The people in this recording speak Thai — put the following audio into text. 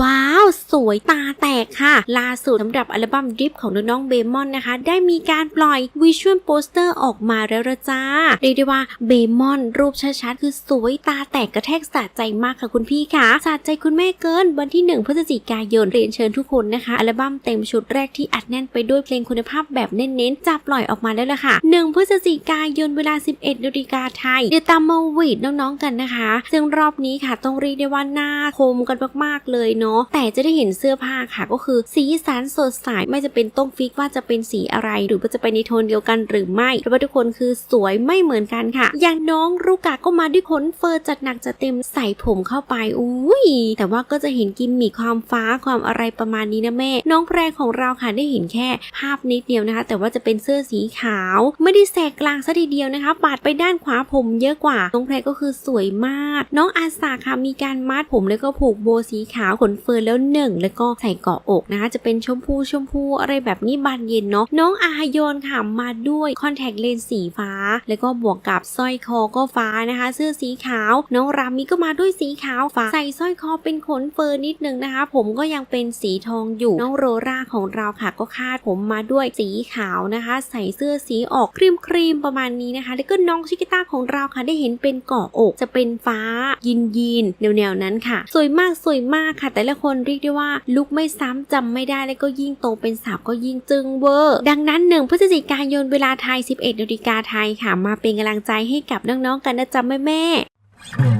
ว้าว สวยตาแตกค่ะ ล่าสุดสำหรับอัลบั้มดริฟของน้องเบมอนนะคะ ได้มีการปล่อยวิชวลโปสเตอร์ออกมาแล้วละจ้า เรียกได้ว่าเบมอนรูปชัดๆ คือสวยตาแตกกระแทกสะใจมากค่ะคุณพี่ค่ะสะใจคุณแม่เกินวันที่ 1 พฤศจิกายนเรียนเชิญทุกคนนะคะ อัลบั้มเต็มชุดแรกที่อัดแน่นไปด้วยเพลงคุณภาพแบบเน้นๆจะปล่อยออกมาแล้วล่ะค่ะ 1 พฤศจิกายนเวลา 11นาฬิกาไทยเดี๋ยวตามมาวีดน้องๆกันนะคะ ซึ่งรอบนี้ค่ะต้องเรียกได้ว่าหน้าคมกันมากๆเลยเนาะแต่จะได้เห็นเสื้อผ้าค่ะก็คือสีสันสดใสไม่จะเป็นต้องฟิกว่าจะเป็นสีอะไร หรือว่าจะไปในโทนเดียวกันหรือไม่เพราะว่าทุกคนคือสวยไม่เหมือนกันค่ะ อย่างน้องรูกาก็มาด้วยขนเฟอร์จัดหนักจัดเต็มใส่ผมเข้าไปอุ้ยแต่ว่าก็จะเห็นกิมมิคความฟ้าความอะไรประมาณนี้นะแม่ น้องแพรของเราค่ะได้เห็นแค่ภาพนิดเดียวนะคะ แต่ว่าจะเป็นเสื้อสีขาว ไม่ได้แสกกลางซะทีเดียวนะคะปาดไปด้านขวาผมเยอะกว่า น้องแพรก็คือสวยมาก น้องอาสาค่ะมีการมัดผมแล้วก็ผูกโบสีขาวขนเฟิร์นแล้วหนึ่งแล้วก็ใส่เกาะอกนะคะจะเป็นชมพูชมพูอะไรแบบนี้บานเย็นเนาะน้องอาฮยอนค่ะมาด้วยคอนแทคเลนส์สีฟ้า แล้วก็บวกกับสร้อยคอก็ฟ้านะคะ เสื้อสีขาว น้องรามิก็มาด้วยสีขาวฟ้าใส่สร้อยคอเป็นขนเฟิร์นนิดนึงนะคะ ผมก็ยังเป็นสีทองอยู่น้องโรราของเราค่ะก็คาดผมมาด้วยสีขาวนะคะ ใส่เสื้อสีออกครีมครีมประมาณนี้นะคะ แล้วก็น้องชิกิต้าของเราค่ะได้เห็นเป็นเกาะอกจะเป็นฟ้ายินยีนแนวแนวๆนั้นค่ะ สวยมากสวยมากค่ะ แต่ละคนเรียกได้ว่าลุกไม่ซ้ำจำไม่ได้แล้วก็ยิ่งโตเป็นสาวก็ยิ่งจึงเวอร์ ดังนั้นหนึ่งพฤศจิกายนเวลาไทย 11นาฬิกาไทยค่ะ มาเป็นกำลังใจให้กับน้องๆกันนะจ๊ะแม่ๆ